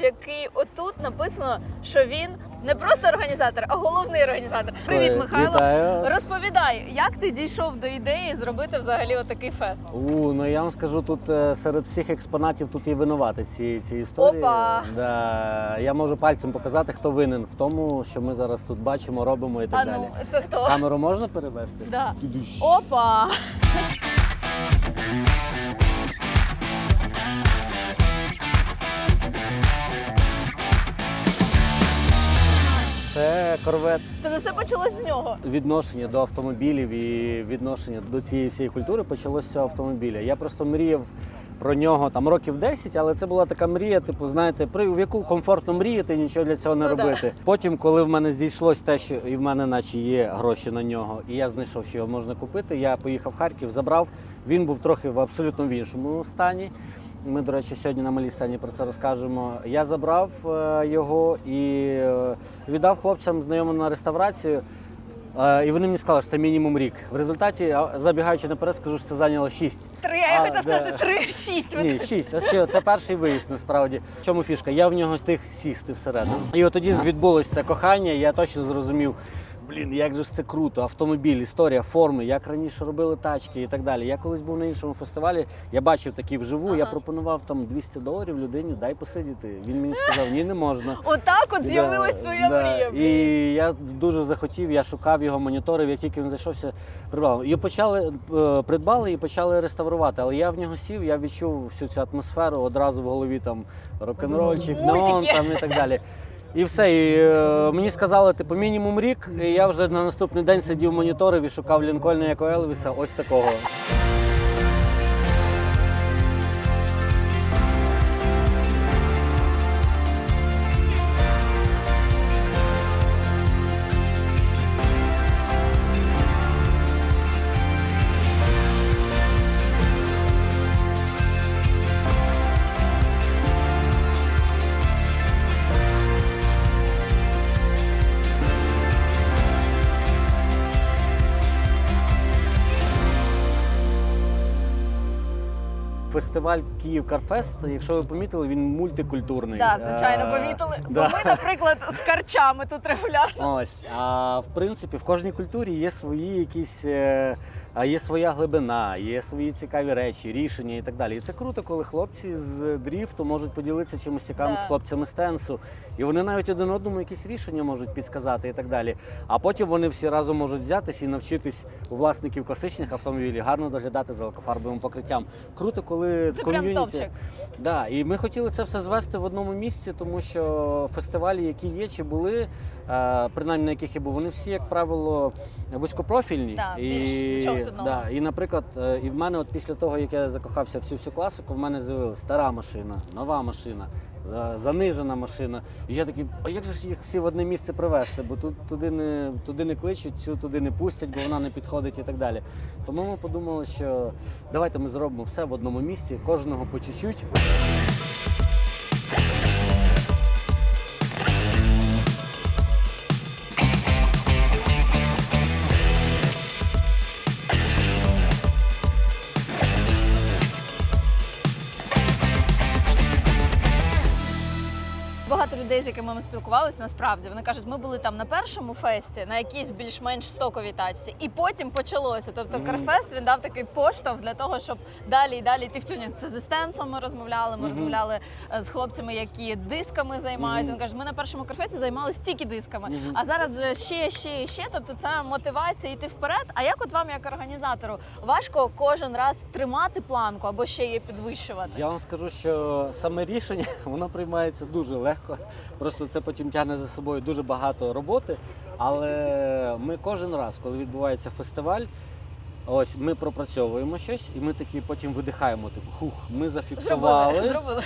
у якій отут написано, що він не просто організатор, а головний організатор. Привіт, Ой, Михайло. вітаю вас. Розповідай, як ти дійшов до ідеї зробити взагалі отакий фест? У, ну я вам скажу, тут е, серед всіх експонатів тут і винуватець цієї цієї історії. Опа! Да. Я можу пальцем показати, хто винен в тому, що ми зараз тут бачимо, робимо і так а далі. ну, це хто? Камеру можна перевести? Да. Опа! Корвет. Тобто все почалось з нього. Відношення до автомобілів і відношення до цієї всієї культури почалося з цього автомобіля. Я просто мріяв про нього там років 10, але це була така мрія, типу, знаєте, при в яку комфортно мріяти, нічого для цього не Ну да. робити. Потім, коли в мене зійшлось те, що і в мене, наче, є гроші на нього, і я знайшов, що його можна купити. Я поїхав в Харків, забрав. Він був трохи в абсолютно в іншому стані. Ми, до речі, сьогодні на малій сцені про це розкажемо. Я забрав е, його і е, віддав хлопцям знайомим на реставрацію. Е, І вони мені сказали, що це мінімум рік. В результаті, забігаючи наперед, скажу, що це зайняло 6. Три, я А, хотіла да. сказати три, шість. Ні, 6. Ось ще це перший виїзд насправді. В чому фішка? Я в нього встиг сісти всередину. І от тоді відбулося це кохання, я точно зрозумів. Блін, як же ж це круто, автомобіль, історія, форми, як раніше робили тачки і так далі. Я колись був на іншому фестивалі, я бачив такі вживу, я пропонував там 200 доларів людині, дай посидіти. Він мені сказав, ні, не можна. Отак от з'явилась своя мрія. І я дуже захотів, я шукав його, моніторив, як тільки він зайшовся, придбав. І почали е, придбали і почали реставрувати. Але я в нього сів, я відчув всю цю атмосферу, одразу в голові там рок-н-рольчик, неон там і так далі. І все, і е, мені сказали, типу, мінімум рік. І я вже на наступний день сидів моніторив і шукав Лінкольна як у Елвіса, ось такого. Фестиваль Київ Карфест, якщо ви помітили, він мультикультурний. Так, звичайно, помітили. помітили. Бо ми, наприклад, з карчами тут регулярно. Ось, а в принципі, в кожній культурі є свої якісь, е, є своя глибина, є свої цікаві речі, рішення і так далі. І це круто, коли хлопці з дріфту можуть поділитися чимось цікавим Да. з хлопцями з тенсу. І вони навіть один одному якісь рішення можуть підсказати і так далі. А потім вони всі разом можуть взятися і навчитись у власників класичних автомобілів гарно доглядати за лакофарбовим покриттям. Круто, коли Це ком'юніті. топчик. Да, і ми хотіли це все звести в одному місці, тому що фестивалі, які є чи були, принаймні на яких я був, вони всі, як правило, вузькопрофільні. Так, і, більш одного. да, і, наприклад, е, і в мене, от після того, як я закохався всю всю класику, в мене з'явилася стара машина, нова машина. е, Занижена машина. І я такий, а як же ж їх всі в одне місце привезти? Бо тут туди не туди не кличуть, цю туди не пустять, бо вона не підходить і так далі. Тому ми подумали, що давайте ми зробимо все в одному місці, кожного по чуть-чуть. Людей, з якими ми спілкувалися, насправді вони кажуть, ми були там на першому фесті, на якійсь більш-менш стоковій тачці, і потім почалося. Тобто. Карфест він дав такий поштовх для того, щоб далі і далі йти в тюнінг. Це з Істенсом ми розмовляли. Ми розмовляли е, з хлопцями, які дисками займаються. Він каже, ми на першому карфесті займалися тільки дисками, а зараз вже ще, ще, і ще. Тобто це мотивація йти вперед. А як от вам, як організатору, важко кожен раз тримати планку або ще її підвищувати? Я вам скажу, що саме рішення воно приймається дуже легко. Просто це потім тягне за собою дуже багато роботи. Але ми кожен раз, коли відбувається фестиваль, ось ми пропрацьовуємо щось, і ми такі потім видихаємо. Типу, хух, ми зафіксували. Зробили, зробили.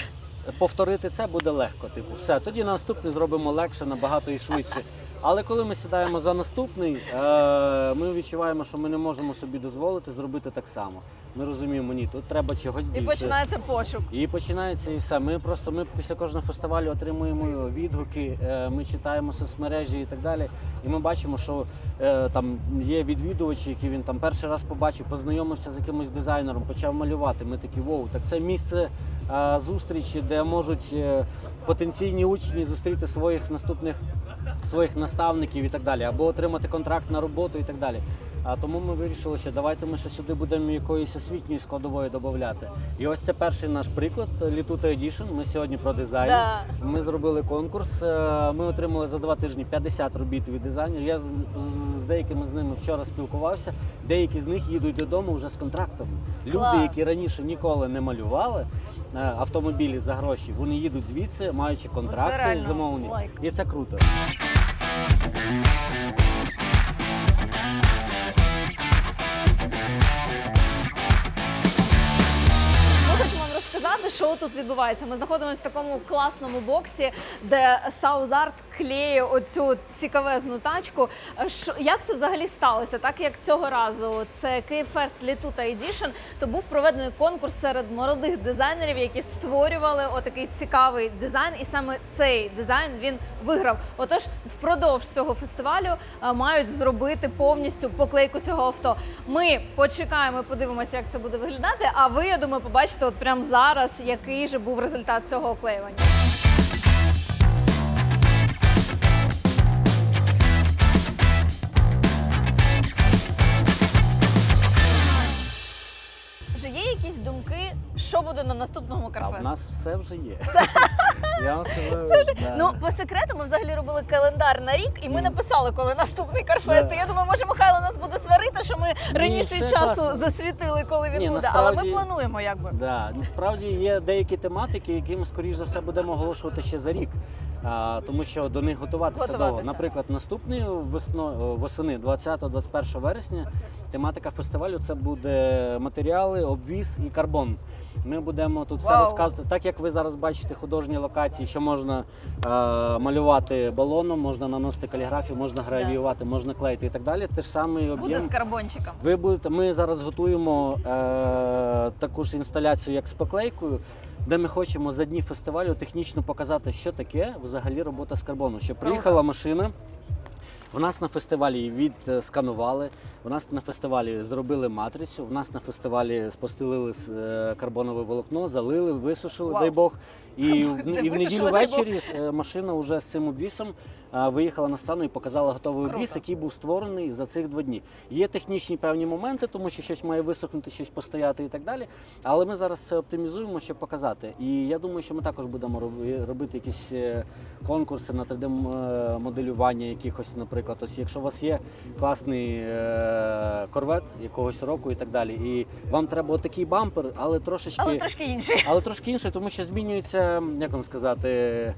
Повторити це буде легко. Типу, все. Тоді на наступний зробимо легше, набагато і швидше. Але коли ми сідаємо за наступний, е, ми відчуваємо, що ми не можемо собі дозволити зробити так само. Ми розуміємо, ні, тут треба чогось І починається пошук. І починається і все. Ми просто ми після кожного фестивалю отримуємо відгуки, е, ми читаємо соцмережі і так далі. І ми бачимо, що е, там є відвідувачі, які він там перший раз побачив, познайомився з якимось дизайнером, почав малювати. Ми такі воу, так це місце е, зустрічі, де можуть потенційні учні зустріти своїх наступних своїх наставників і так далі, або отримати контракт на роботу і так далі. А тому ми вирішили, що давайте ми ще сюди будемо якоїсь освітньої складової додати. І ось це перший наш приклад Літута Edition. Ми сьогодні про дизайн. Да. Ми зробили конкурс. е, Ми отримали за два тижні 50 робіт від дизайнерів. Я з, деякими з ними вчора спілкувався. Деякі з них їдуть додому вже з контрактами. Люди, які раніше ніколи не малювали е, автомобілі за гроші, вони їдуть звідси, маючи контракти замовлені. лайк. І це круто. Тут відбувається. Ми знаходимося в такому класному боксі, де Саузарт клеє оцю цікавезну тачку. Е, Що, як це взагалі сталося? Так як цього разу це Київ Ферст Літута Edition, то був проведений конкурс серед молодих дизайнерів, які створювали отакий цікавий дизайн, і саме цей дизайн він виграв. Отож, впродовж цього фестивалю е, мають зробити повністю поклейку цього авто. Ми почекаємо, подивимося, як це буде виглядати. А ви, я думаю, побачите от прямо зараз, який же був результат цього оклеювання. Вже є якісь думки, що буде на наступному А в нас все вже є. Я вам скажу. да. Ну, по секрету, ми взагалі робили календар на рік, і ми написали, коли наступний карфест. Да. Я думаю, може Михайло нас буде сварити, що ми раніше часу класно. засвітили, коли він Ні, буде. Але ми насправді- плануємо, якби. Да, насправді є деякі тематики, які ми скоріш за все будемо оголошувати ще за рік, а, тому що до них готуватися, Готуватися. довго. Наприклад, наступний весно, восени, 20-21 вересня, тематика фестивалю це буде матеріали, обвіз і карбон. Ми будемо тут все Вау. розказувати. Так як ви зараз бачите художні локації, що можна е, малювати балоном, можна наносити каліграфію, можна гравіювати, можна клеїти і так далі. Те ж самий Буде об'єм. з карбончиком. Ви будете. Ми зараз готуємо е, таку ж інсталяцію, як з поклейкою, де ми хочемо за дні фестивалю технічно показати, що таке взагалі робота з карбоном. Що приїхала машина. У нас на фестивалі відсканували, у нас на фестивалі зробили матрицю, у нас на фестивалі спостелили е, карбонове волокно, залили, висушили, Вау. дай Бог. І, в- і в неділю ввечері е, машина вже з цим обвісом е, виїхала на сцену і показала готовий обвіс, який був створений за цих два дні. Є технічні певні моменти, тому що щось має висохнути, щось постояти і так далі. Але ми зараз це оптимізуємо, щоб показати. І я думаю, що ми також будемо робити якісь е, конкурси на 3D-моделювання якихось, наприклад. Ось якщо у вас є класний е, корвет якогось року і так далі, і вам треба отакий бампер, але трошечки. Але трошки інший. Але трошки інше, тому що змінюється, як вам сказати, е,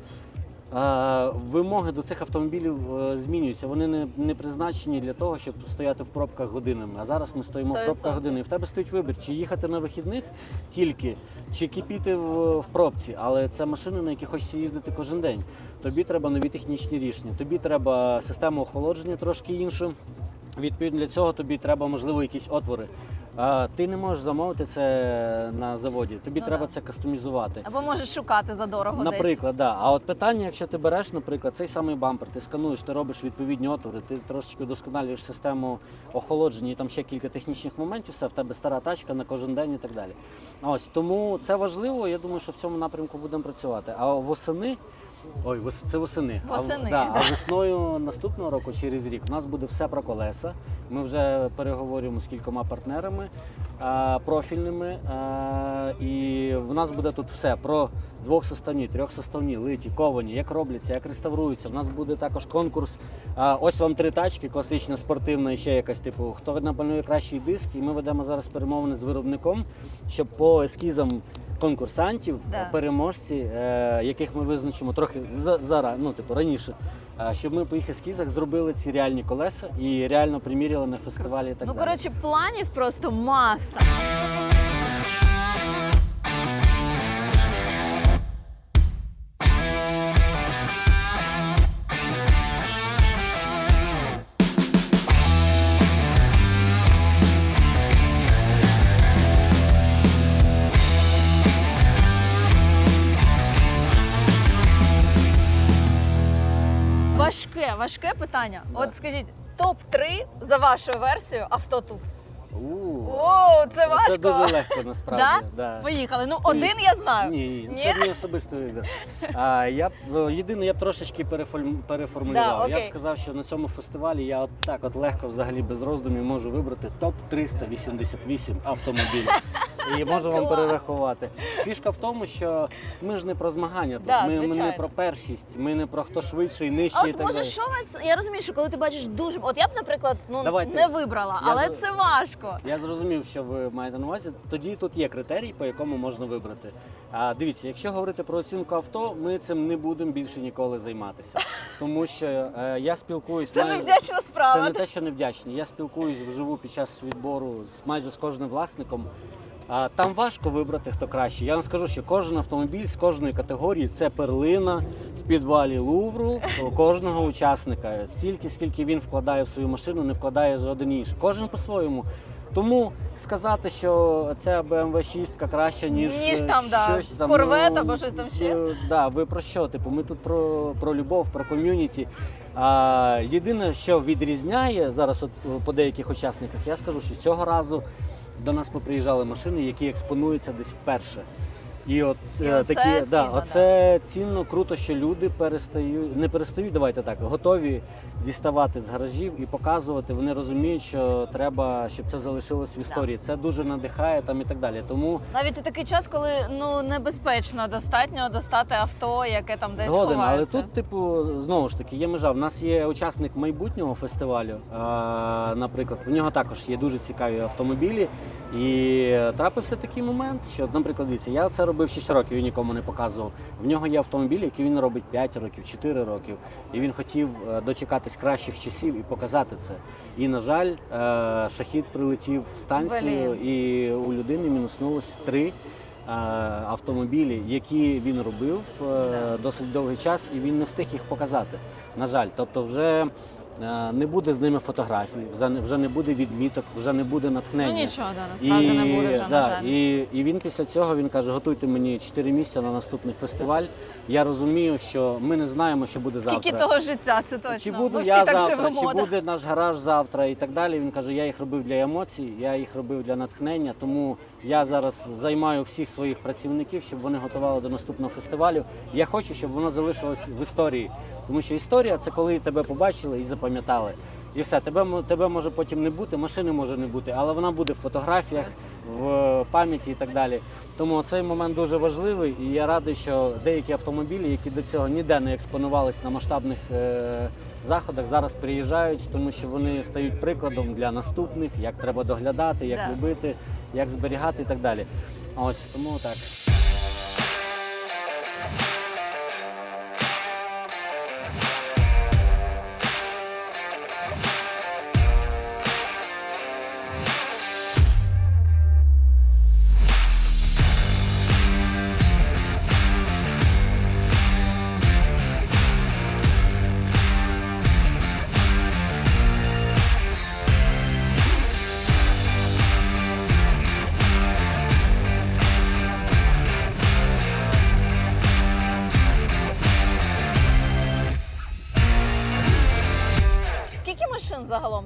вимоги до цих автомобілів е, змінюються. Вони не, не призначені для того, щоб стояти в пробках годинами. А зараз ми стоїмо в 100%. пробках години. І в тебе стоїть вибір, чи їхати на вихідних тільки, чи кипіти в, в пробці. Але це машини, на які хочеться їздити кожен день. Тобі треба нові технічні рішення. Тобі треба систему охолодження трошки іншу. Відповідно для цього тобі треба, можливо, якісь отвори. А, ти не можеш замовити це на заводі. Тобі Ну треба да. це кастомізувати. Або можеш шукати за дорого десь. Наприклад, да. А от питання, якщо ти береш, наприклад, цей самий бампер, ти скануєш, ти робиш відповідні отвори, ти трошечки удосконалюєш систему охолодження і там ще кілька технічних моментів, все в тебе стара тачка на кожен день і так далі. Ось тому це важливо. Я думаю, що в цьому напрямку будемо працювати. А восени. Ой, вос- це восени. Восени, А, в- да, а весною наступного року, через рік, у нас буде все про колеса. Ми вже переговорюємо з кількома партнерами а, профільними. А, і в нас буде тут все про двохсоставні, трьохсоставні, литі, ковані, як робляться, як реставруються. У нас буде також конкурс. А, ось вам три тачки, класична, спортивна і ще якась типу, хто намалює кращий диск. І ми ведемо зараз перемовини з виробником, щоб по ескізам. Конкурсантів, Да. переможці, е, яких ми визначимо трохи за, зара, ну, типу, раніше, е, щоб ми по їх ескізах зробили ці реальні колеса і реально приміряли на фестивалі і так Ну, далі. коротше, планів просто маса. Важке, питання. Да. От скажіть, топ 3 за вашою версією авто тут. О, це важко. Це дуже легко насправді. Да? Да. Поїхали. Ну, один я знаю. Ні, ні, це мій особистий вибір. А, я б е, єдине, я б трошечки переформ- переформулював. Да, я б сказав, що на цьому фестивалі я от так от легко, взагалі без роздумів можу вибрати топ 388 автомобілів. І можу вам Клас. перерахувати. Фішка в тому, що ми ж не про змагання тут. Да, ми, ми не звичайно. про першість, ми не про хто швидший, нижчий А і от так може, далі. що вас. Я розумію, що коли ти бачиш дуже. От я б, наприклад, ну Давайте. не вибрала, Я але за- це важко. Я зрозумів, що ви маєте на увазі. Тоді тут є критерій, по якому можна вибрати. А дивіться, якщо говорити про оцінку авто, ми цим не будемо більше ніколи займатися. Тому що е, я спілкуюсь Це маю- невдячна справа. Це не те, що невдячні. Я спілкуюсь вживу під час відбору з майже з кожним власником. А, Там важко вибрати, хто краще. Я вам скажу, що кожен автомобіль з кожної категорії це перлина в підвалі Лувру у кожного учасника. Стільки, скільки він вкладає в свою машину, не вкладає жоден інший. Кожен по-своєму. Тому сказати, що ця BMW 6 краща, ніж, Ніж е, там, да, щось там. Corvette ну, або щось там ще. е, Да, ви про що? Типу, ми тут про, про любов, про ком'юніті. А, єдине, що відрізняє зараз, от по деяких учасниках, я скажу, що цього разу до нас поприїжджали машини, які експонуються десь вперше. І от І е, оце такі, цінно, да, да. оце цінно, круто, що люди перестають, не перестають, давайте так, готові діставати з гаражів і показувати. Вони розуміють, що треба, щоб це залишилось в історії. Це дуже надихає там і так далі. Тому Навіть у такий час, коли ну небезпечно достатньо достати авто, яке там десь Згоден, але ховається. тут, типу, знову ж таки, є межа. В нас є учасник майбутнього фестивалю. А, наприклад, в нього також є дуже цікаві автомобілі. І трапився такий момент, що, наприклад, дивіться, я це робив 6 років і нікому не показував. В нього є автомобіль, який він робить 5 років, 4 років. І він хотів е, дочекатись кращих часів і показати це. І, на жаль, е, шахід прилетів в станцію, Блін. і у людини мінуснулось три. е, Автомобілі, які він робив е, досить довгий час, і він не встиг їх показати. На жаль, тобто, вже не буде з ними фотографій, вже не- буде відміток, вже не буде натхнення. Ну нічого, да, насправді не буде вже, да, на жаль. І, і він після цього він каже: готуйте мені 4 місяці на наступний фестиваль. Я розумію, що ми не знаємо, що буде завтра. Скільки того життя, це точно. Чи буду Ми всі я так завтра, живемо. чи да. буде наш гараж завтра і так далі. Він каже, я їх робив для емоцій, я їх робив для натхнення. Тому я зараз займаю всіх своїх працівників, щоб вони готували до наступного фестивалю. Я хочу, щоб воно залишилось в історії. Тому що історія це коли тебе побачили і запам'ятали. І все, тебе, тебе може потім не бути, машини може не бути, але вона буде в фотографіях, в пам'яті і так далі. Тому цей момент дуже важливий, і я радий, що деякі автомобілі, які до цього ніде не експонувались на масштабних е, заходах, зараз приїжджають, тому що вони стають прикладом для наступних, як треба доглядати, як Да. любити, як зберігати і так далі. Ось тому так.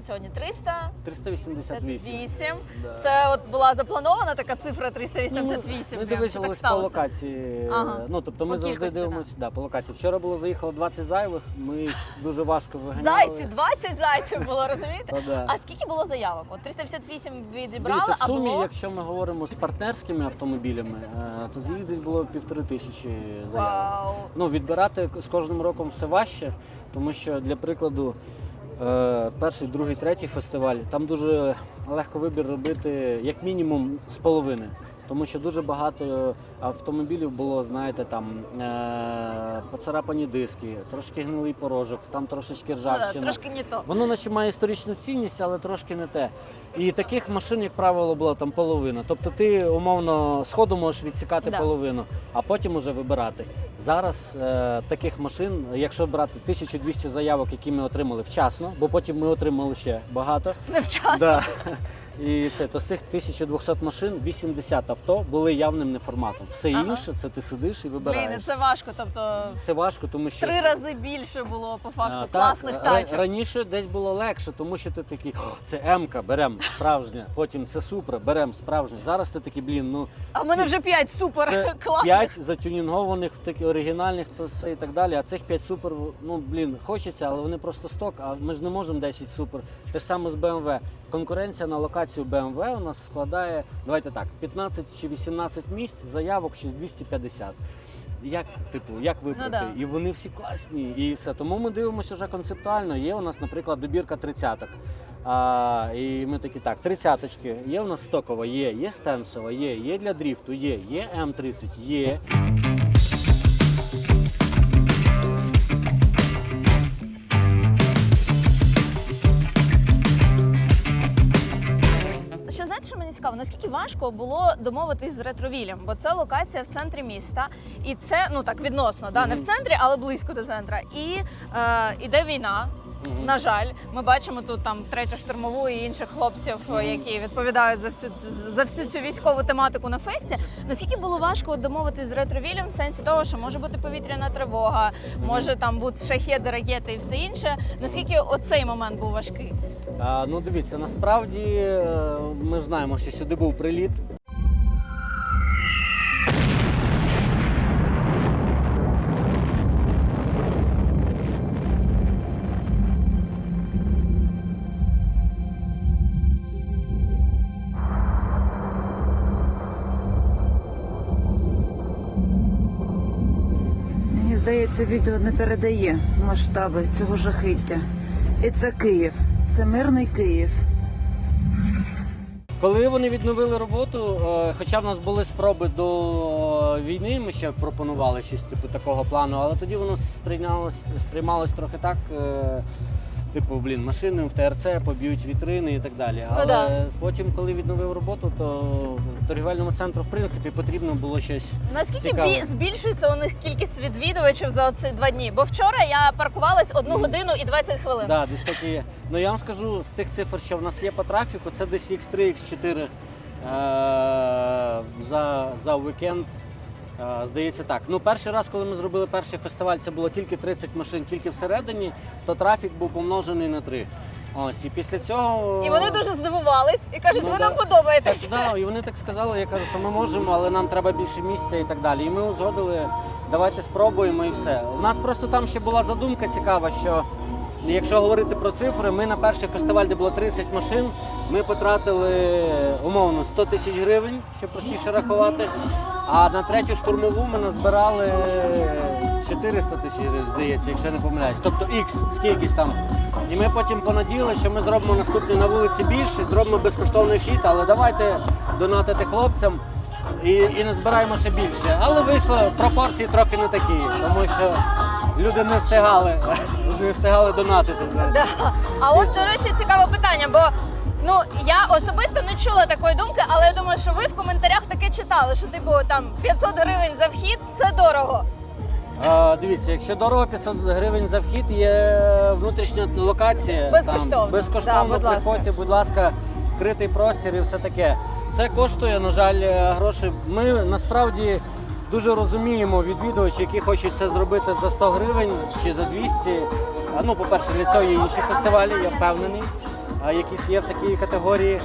Сьогодні? 300? 388. Да. Це от була запланована така цифра 388. Ну, Ми дивилися по локації. Ага. Ну тобто ми По завжди кількості, дивимося да. по локації. Вчора було заїхало 20 зайвих. Ми їх дуже важко виганяли. Зайці, 20 зайців було, розумієте? Та да. А скільки було заявок? От 358 відібрали, Дивіться, в а сумі, було якщо ми говоримо з партнерськими автомобілями, е, то їх десь було півтори тисячі заявок. Вау. Ну, відбирати з кожним роком все важче, тому що для прикладу. Е, Перший, другий, третій фестиваль там дуже легко вибір робити як мінімум з половини. Тому що дуже багато автомобілів було, знаєте, там е- поцарапані диски, трошки гнилий порожок, там трошечки Ну, да, трошки не то. Воно наче має історичну цінність, але трошки не те. І таких машин, як правило, була там половина. Тобто ти умовно сходу можеш відсікати Да. половину, а потім уже вибирати. Зараз е, таких машин, якщо брати 1200 заявок, які ми отримали вчасно, бо потім ми отримали ще багато. Невчасно. Да. І це то з цих 1200 машин 80 авто були явним неформатом. Все Ага. інше це ти сидиш і вибираєш. і це важко. Тобто Це важко, тому що три рази більше було по факту А, класних ра- тачок. раніше десь було легше, тому що ти такий, «О, це М-ка, беремо справжнє, потім це Супра, беремо справжнє. Зараз ти такий, блін, ну А в мене ці- вже п'ять супер це класних. 5 затюнінгованих, такі оригінальних, то все і так далі. А цих 5 супер, ну блін, хочеться, але вони просто сток. А ми ж не можемо 10 супер. Те ж саме з BMW. Конкуренція на локацію BMW у нас складає, давайте так, 15 чи 18 місць, заявок щось 250. Як, типу, як вибрати? да. І вони всі класні, і все. Тому ми дивимося вже концептуально. Є у нас, наприклад, добірка тридцяток. А, і ми такі так, тридцяточки. Є у нас стокова, є, є стенсова, є, є для дріфту, є, є М30, є. Цікаво, наскільки важко було домовитись з ретровілем, бо це локація в центрі міста, і це ну так відносно, да, не в центрі, але близько до центра. І е, іде війна. На жаль, ми бачимо тут там третю штурмову і інших хлопців, які відповідають за всю за всю цю військову тематику на фесті. Наскільки було важко домовитись з ретровілем в сенсі того, що може бути повітряна тривога, може там бути шахеди, ракети і все інше. Наскільки оцей момент був важкий? А, ну дивіться, насправді е, ми знаємо, що сюди був приліт. Здається, відео не передає масштаби цього жахиття. І це Київ. Це мирний Київ. Коли вони відновили роботу, е, хоча в нас були спроби до е, війни, ми ще пропонували щось типу такого плану, але тоді воно сприймалось, сприймалось трохи так. Типу, блін, машини в ТРЦ поб'ють вітрини і так далі. Але Ну да. потім, коли відновив роботу, то торгівельному центру в принципі потрібно було щось. Наскільки бі- збільшується у них кількість відвідувачів за ці два дні? Бо вчора я паркувалась одну Мгм. годину і 20 хвилин. Да, десь такі є. Ну я вам скажу, з тих цифр, що в нас є по трафіку, це десь X3, X4 е- за, за уікенд. Е, Здається так. Ну, перший раз, коли ми зробили перший фестиваль, це було тільки 30 машин, тільки всередині, то трафік був помножений на 3. Ось, і після цього. І вони дуже здивувались і кажуть, Ну, ви да. нам подобаєтесь. Так, да, і вони так сказали, я кажу, що ми можемо, але нам треба більше місця і так далі. І ми узгодили, давайте спробуємо і все. У нас просто там ще була задумка цікава, що якщо говорити про цифри, ми на перший фестиваль, де було 30 машин, ми потратили умовно 100 тисяч гривень, щоб простіше рахувати. А на третю штурмову ми назбирали 400 тисяч здається, якщо не помиляюсь. Тобто X, скількись там. І ми потім понадіяли, що ми зробимо наступний на вулиці більше, зробимо безкоштовний вхід, але давайте донатити хлопцям і, і не збираємо ще більше. Але вийшло пропорції трохи не такі, тому що люди не встигали, не встигали донатити. Да. А от, до речі, цікаве питання, бо ну я особисто не чула такої думки, але я думаю, що ви в коментарях таке читали, що типу там 500 гривень за вхід це дорого. А, дивіться, якщо дорого 500 гривень за вхід, є внутрішня локація. Безкоштовно. Там, безкоштовно Да, будь приходьте, будь ласка, вкритий простір і все таке. Це коштує, на жаль, е, гроші. Ми насправді дуже розуміємо відвідувачів, які хочуть це зробити за 100 гривень чи за 200. А, Ну, по-перше, для цього є інші фестивалі, я впевнений, якісь є в такій категорії.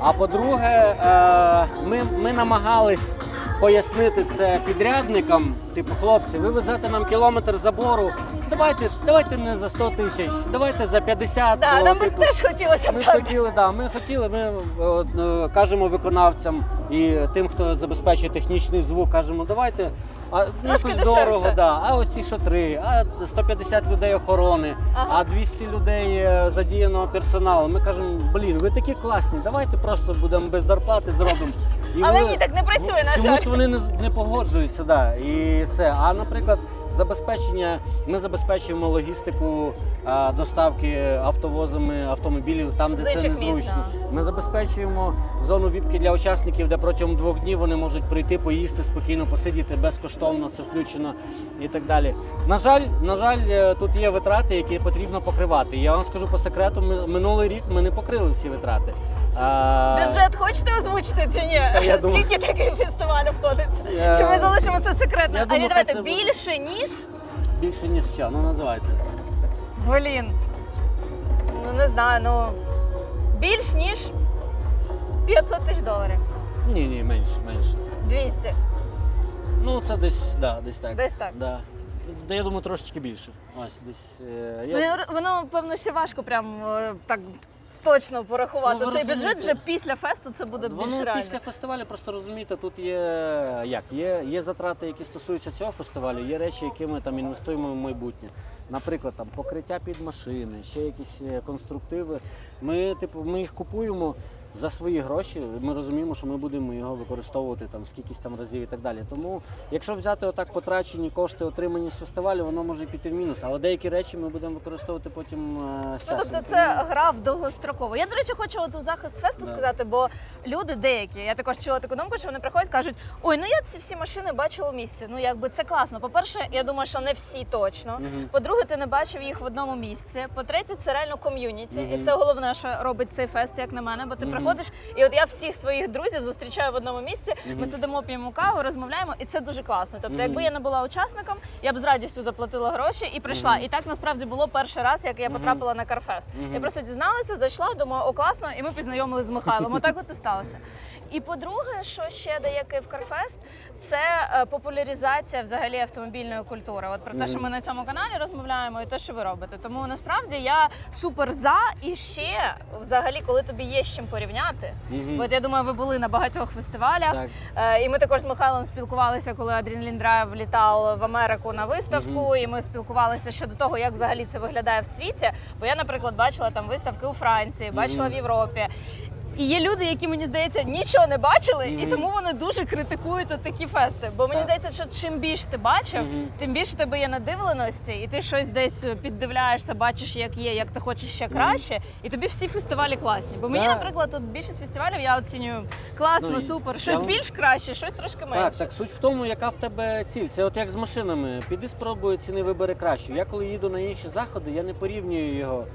А по-друге, е, ми, ми намагались пояснити це підрядникам, типу, хлопці, ви везете нам кілометр забору. Давайте, давайте не за 100 тисяч, давайте за 50. Да, нам типу, теж хотілося б ми так. хотіли, да, ми хотіли, ми е, е, кажемо виконавцям і тим, хто забезпечує технічний звук, кажемо, давайте. А ну, Трошки якось дешевше. дорого, да. а оці шатри, а 150 людей охорони, Ага. а 200 людей е, задіяного персоналу. Ми кажемо, блін, ви такі класні, давайте просто будемо без зарплати зробимо. І Але ви- ні, так не працює, на Чомусь жаль. вони не, з- не погоджуються, да, і все. А наприклад, забезпечення, ми забезпечуємо логістику а, доставки автовозами автомобілів там, де З це незручно. да. Ми забезпечуємо зону віпки для учасників, де протягом двох днів вони можуть прийти, поїсти спокійно, посидіти безкоштовно, це включено і так далі. На жаль, на жаль, е, тут є витрати, які потрібно покривати. Я вам скажу по секрету, ми, минулий рік ми не покрили всі витрати. А, Бюджет хочете озвучити чи ні? я думаю- Скільки такий фестиваль входить? Я- Чи ми залишимо це секретно? Я А думаю, давайте хай це буде. більше ніж. Більше ніж що, ну називайте. Блін. Ну не знаю, ну більш ніж 500 тисяч доларів. Ні, ні, менше, менше. 200. Ну, це десь, да, десь так. Десь так. Да. Да, я думаю, трошечки більше. Ось десь. Е, Ну, я... воно, певно, ще важко прям е, так точно порахувати. Ну, ви Цей бюджет розумієте. вже після фесту це буде більш Воно реально. після фестивалю, просто розумієте, тут є як є, є затрати, які стосуються цього фестивалю, є речі, які ми там інвестуємо в майбутнє. Наприклад, там покриття під машини, ще якісь е, конструктиви. Ми, типу, ми їх купуємо за свої гроші. Ми розуміємо, що ми будемо його використовувати там скількись там разів і так далі. Тому, якщо взяти отак потрачені кошти, отримані з фестивалю, воно може піти в мінус. Але деякі речі ми будемо використовувати потім е, з Ну, часом. тобто це гра в довгостроково. Я, до речі, хочу от у захист фесту Да. сказати, бо люди деякі, я також чула таку думку, що вони приходять кажуть, ой, ну я ці всі машини бачила в місці. Ну якби це класно. По-перше, я думаю, що не всі точно. Мгм. По-друге, ти не бачив їх в одному місці. По-третє, це реально ком'юніті. І це головне, що робить цей фест, як на мене. Бо ти Мгм. приходиш, і от я всіх своїх друзів зустрічаю в одному місці. Ми сидимо, п'ємо каву, розмовляємо, і це дуже класно. Тобто, Мгм. якби я не була учасником, я б з радістю заплатила гроші і прийшла. Мгм. І так насправді було перший раз, як я потрапила на Карфест. Мгм. Я просто дізналася, зайшла, думаю, о, класно, і ми познайомилися з Михайлом. Отак от і сталося. І по-друге, що ще дає Київ Карфест, це е, популяризація взагалі автомобільної культури. От про те, що ми на цьому каналі розмовляємо, і те, що ви робите. Тому насправді я супер за і ще взагалі, коли тобі є з чим порівняти. Мгм. Бо от я думаю, ви були на багатьох фестивалях. Так. Е, І ми також з Михайлом спілкувалися, коли Адреналін Драйв літав в Америку на виставку. І ми спілкувалися щодо того, як взагалі це виглядає в світі. Бо я, наприклад, бачила там виставки у Франції, бачила в Європі. І є люди, які мені здається нічого не бачили, і тому вони дуже критикують от такі фести. Бо мені здається, що чим більше ти бачив, тим більше в тебе є надивленості, і ти щось десь піддивляєшся, бачиш, як є, як ти хочеш ще краще, і тобі всі фестивалі класні. Бо мені, Да. наприклад, тут більшість фестивалів я оцінюю класно, Ну, і супер, щось вам- більш краще, щось трошки менше. Так, так, суть в тому, яка в тебе ціль. Це от як з машинами. Піди спробуй ціни вибери кращу. Я коли їду на інші заходи, я не порівнюю його.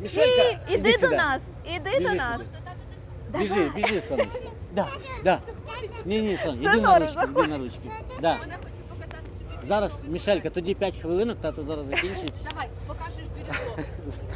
Мішелька, І, іди до сюди. нас, іди до нас. сюди. Біжи, біжи, сонечко. Да, да. Ні, ні, Сон, Все іди на ручки, іди на ручки. Да. Зараз, Мішелька, тоді 5 хвилинок, тато зараз закінчить. Давай, покажеш бірюзо.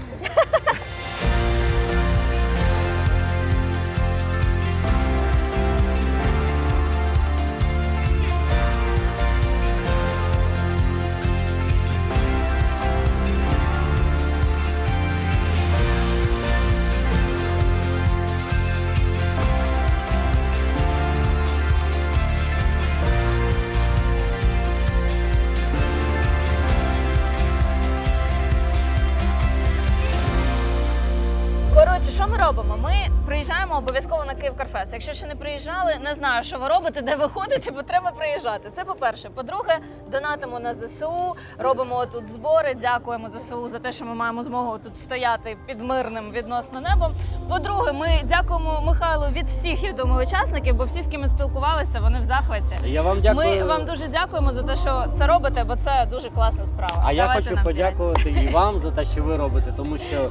робимо? Ми приїжджаємо обов'язково на Київ Карфест. Якщо ще не приїжджали, не знаю, що ви робите, де ви ходите, бо треба приїжджати. Це по-перше. По-друге, донатимо на ЗСУ, робимо тут збори. Дякуємо ЗСУ за те, що ми маємо змогу тут стояти під мирним відносно небом. По-друге, ми дякуємо Михайлу від всіх я думаю, учасників, бо всі, з ким ми спілкувалися, вони в захваті. Я вам дякую. Ми вам дуже дякуємо за те, що це робите, бо це дуже класна справа. А я хочу подякувати і вам за те, що ви робите, тому що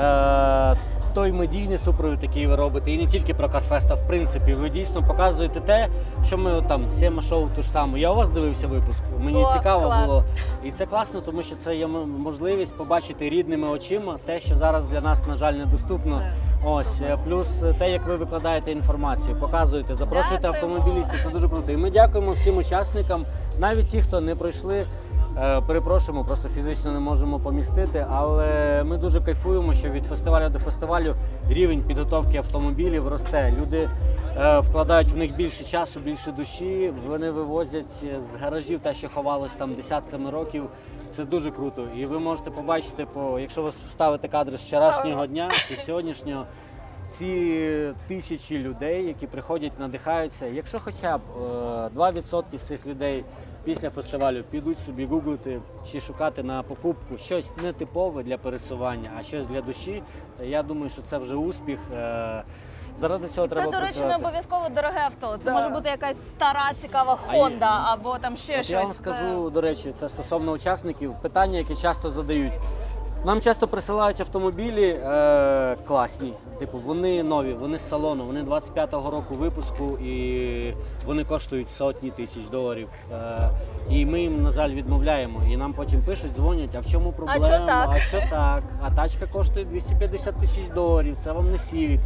е, той медійний супровід, який ви робите, і не тільки про Карфест, а в принципі, ви дійсно показуєте те, що ми там сема шоу ту ж саму. Я у вас дивився випуск. Мені О, цікаво клас. було. І це класно, тому що це є можливість побачити рідними очима те, що зараз для нас, на жаль, недоступно. Це Ось е, плюс те, як ви викладаєте інформацію, показуєте, запрошуєте автомобілістів. Це дуже круто. І ми дякуємо всім учасникам, навіть ті, хто не пройшли. Е, Перепрошуємо, просто фізично не можемо помістити, але ми дуже кайфуємо, що від фестивалю до фестивалю рівень підготовки автомобілів росте. Люди е, вкладають в них більше часу, більше душі. Вони вивозять з гаражів те, що ховалось там десятками років. Це дуже круто. І ви можете побачити, по якщо ви вставите кадри з вчорашнього дня чи сьогоднішнього. Ці тисячі людей, які приходять, надихаються. Якщо хоча б е, 2% з цих людей після фестивалю підуть собі гуглити чи шукати на покупку щось нетипове для пересування, а щось для душі, я думаю, що це вже успіх. Е, Заради цього Це, треба до речі, не обов'язково дороге авто. Це Да. може бути якась стара цікава А або там ще От щось. я вам Це- скажу, до речі, це стосовно учасників. Питання, яке часто задають. Нам часто присилають автомобілі е, класні. Типу, вони нові, вони з салону, вони 25-го року випуску і вони коштують сотні тисяч доларів. Е, і ми їм, на жаль, відмовляємо. І нам потім пишуть, дзвонять, а в чому проблема? чо так? А що так? А тачка коштує 250 тисяч доларів, це вам не сівік.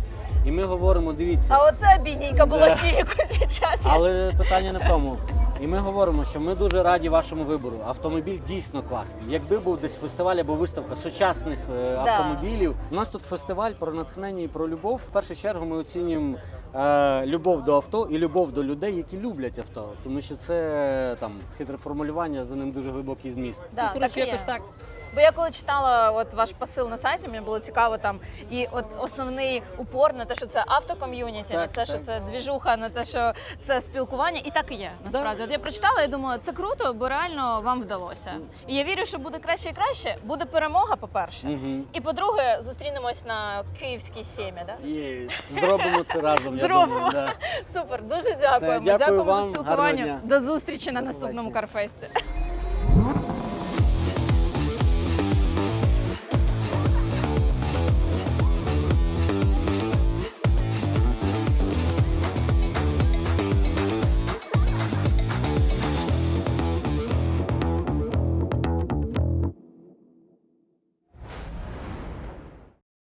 І ми говоримо, дивіться. А оце бідненько було Да. сівіку зараз. Але питання не в тому. І ми говоримо, що ми дуже раді вашому вибору. Автомобіль дійсно класний. Якби був десь фестиваль або виставка сучасних е, автомобілів. У нас тут фестиваль про натхнення і про любов. В першу чергу ми оцінюємо е, любов до авто і любов до людей, які люблять авто. Тому що це е, там хитре формулювання, за ним дуже глибокий зміст. Да, ну, коротше, так і є. якось так. Бо я коли читала от ваш посил на сайті, мені було цікаво там і от основний упор на те, що це автоком'юніті, на те, що це двіжуха, на те, що це спілкування, і так і є. Насправді, от я прочитала і думаю, це круто, бо реально вам вдалося. І я вірю, що буде краще і краще. Буде перемога, по-перше. Мгм. І по-друге, зустрінемось на київській сім'ї. Да? Зробимо це разом. Я Зробимо. Супер, дуже дякуємо. дякую Дякуємо вам, за спілкування. До зустрічі на наступному карфесті.